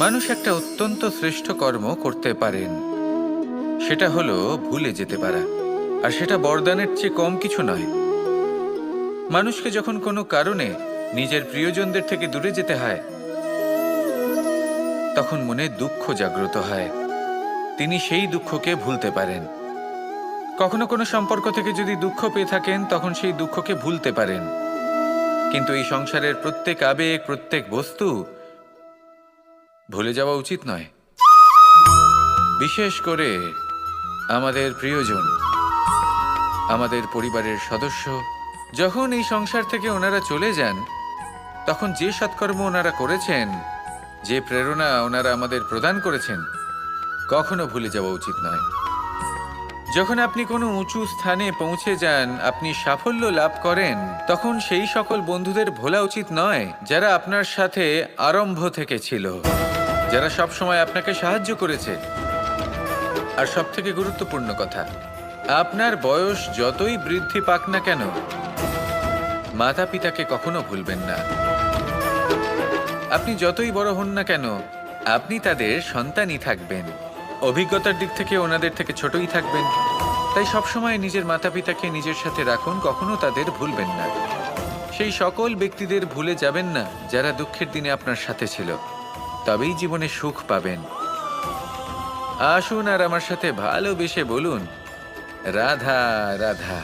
মানুষ একটা অত্যন্ত শ্রেষ্ঠ কর্ম করতে পারেন। সেটা হলো ভুলে যেতে পারা। আর সেটা বরদানের চেয়ে কম কিছু নয়। মানুষকে যখন কোনো কারণে নিজের প্রিয়জনদের থেকে দূরে যেতে হয়, তখন মনে দুঃখ জাগ্রত হয়। তিনি সেই দুঃখকে ভুলতে পারেন। কখনো কোনো সম্পর্ক থেকে যদি দুঃখ পেয়ে থাকেন, তখন সেই দুঃখকে ভুলতে পারেন। কিন্তু এই সংসারের প্রত্যেক আবেগ, প্রত্যেক বস্তু ভুলে যাওয়া উচিত নয়। বিশেষ করে আমাদের প্রিয়জন, আমাদের পরিবারের সদস্য, যখন এই সংসার থেকে ওনারা চলে যান, তখন যে সৎকর্ম ওনারা করেছেন, যে প্রেরণা ওনারা আমাদের প্রদান করেছেন, কখনো ভুলে যাওয়া উচিত নয়। যখন আপনি কোনো উঁচু স্থানে পৌঁছে যান, আপনি সাফল্য লাভ করেন, তখন সেই সকল বন্ধুদের ভোলা উচিত নয়, যারা আপনার সাথে আরম্ভ থেকে ছিল। যারা সব সময় আপনাকে সাহায্য করেছে। আর সব থেকে গুরুত্বপূর্ণ কথা, আপনার বয়স যতই বৃদ্ধি পাক না কেন মাতা পিতাকে কখনো ভুলবেন না। আপনি যতই বড় হন না কেন, আপনি তাদের সন্তানই থাকবেন। অভিজ্ঞতার দিক থেকে ওনাদের থেকে ছোটই থাকবেন। তাই সবসময় নিজের মাতা পিতাকে নিজের সাথে রাখুন, কখনো তাদের ভুলবেন না। সেই সকল ব্যক্তিদের ভুলে যাবেন না যারা দুঃখের দিনে আপনার সাথে ছিল। তবেই জীবনে সুখ পাবেন। আসুন আর আমার সাথে ভালোবেসে বলুন রাধা রাধা।